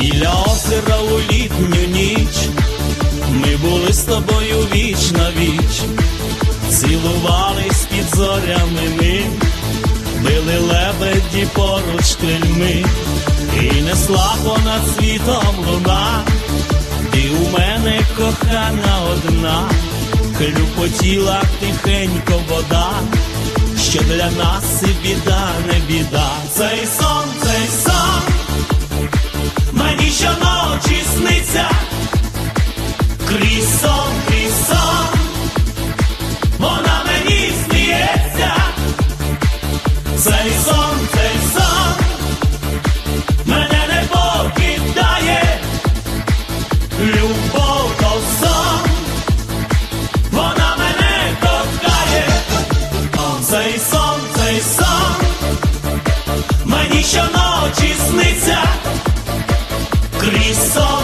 Біля озера у літню ніч ми були з тобою віч на віч, цілувались під зорями ми, били лебеді поруч крильми, і несла понад світом луна, ти у мене кохана одна, хлюпотіла тихенько вода, що для нас і біда, не біда. Цей сон, крізь сон, сон, вона мені сміється, цей сон, цей сон, мене не покидає, любов то сон, вона мене кохає, цей сон, цей сон, мені щоночі сниться. Крізь сон.